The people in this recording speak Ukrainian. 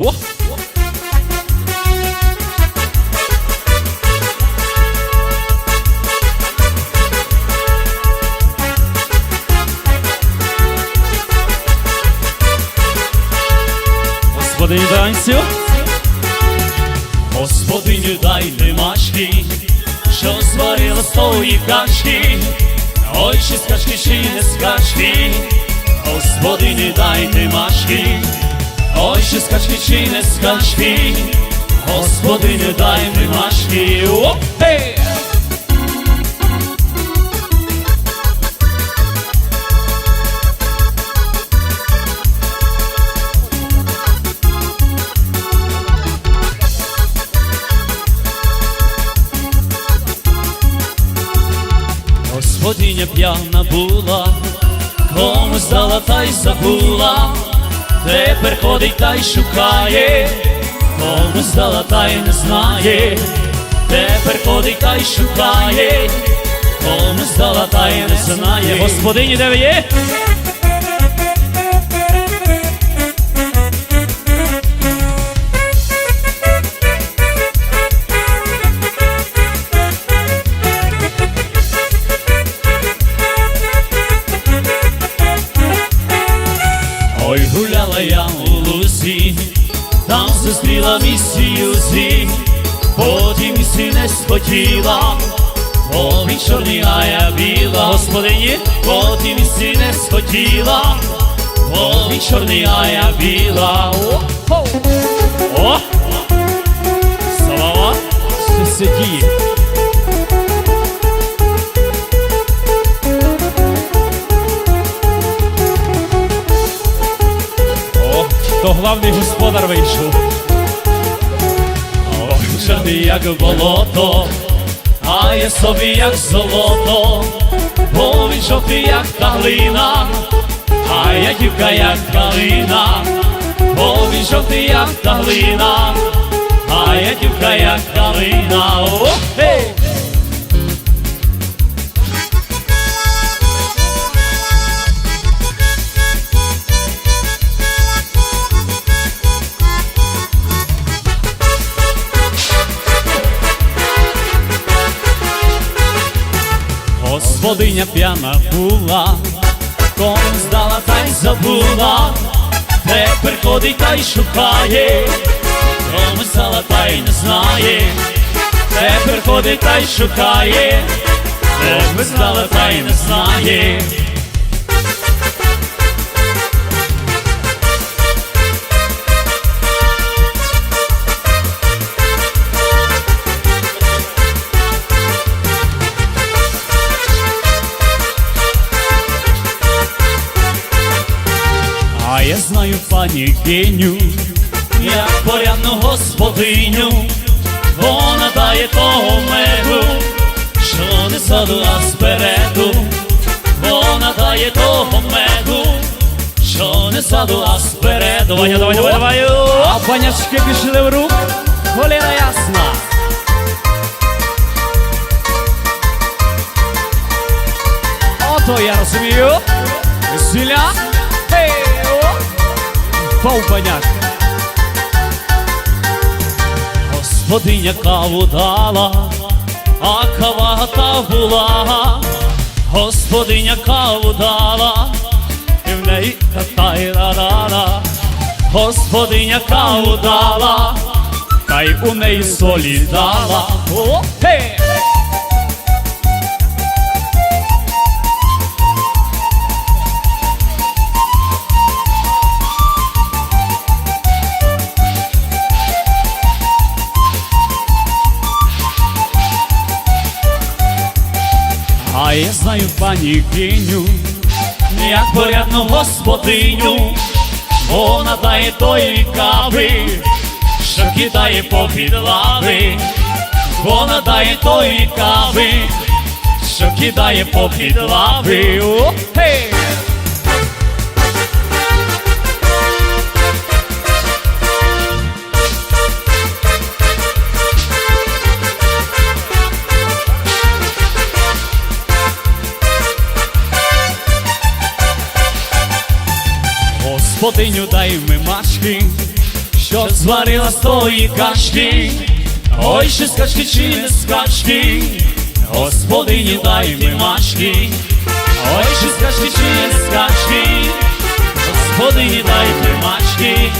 О! Господині танцю. Господиню дай лимачки, що зварила з качки, ой, чи скачки, чи не скачки, Господині дай ой, чи скачки, чи не скачки, Господиню дай лимачки, оп, хей! Господиня п'яна була, комусь дала та й забула, тепер ходить та й шукає, кому стала та й не знає, тепер ходить та й шукає, кому стала та й не знає. Господині, де ви є? Лузі, там зустріла місію зі, потім місі не схотіла, бо він чорний, а я біла, господині, потім місі не схотіла, бо він чорний, а я біла. О! Слава! Що це то главний господар вийшов. Ой, чорний як болото, а я собі як золото, бо жовтий як калина, а я дівка як калина, бо жовтий як калина, а я дівка як калина. О, хей! Господиня п'яна була, кому здала та й забула, тепер ходить та й шукає, кому стала, та й не знає, тепер ходить та й шукає, кому стала, та й не знає. Я знаю пані Геню, як порядну господиню, вона дає того меду, що не ззаду, а спереду, вона дає того меду, що не ззаду, а спереду. Ваня, давай, давай, давай. А панячки пішли в рук, холера ясна. Ото я розумію. Зіля. Хей, Пав. Господиня каву дала, а кава та була, господиня каву дала, і в неї та й рада, господиня каву дала, та й у неї солі дала. О, хей! Я знаю пані Кіню, як порядну господиню, вона дає тої кави, що кидає по підлави, вона дає тої кави, що кидає по підлави. О, хей! Господиню дай мачки, що зварила з тої качки, ой, ще скачки, чи не скачки, господині дай мачки, ой, ще скачки, чи не скачки, господині дай мачки,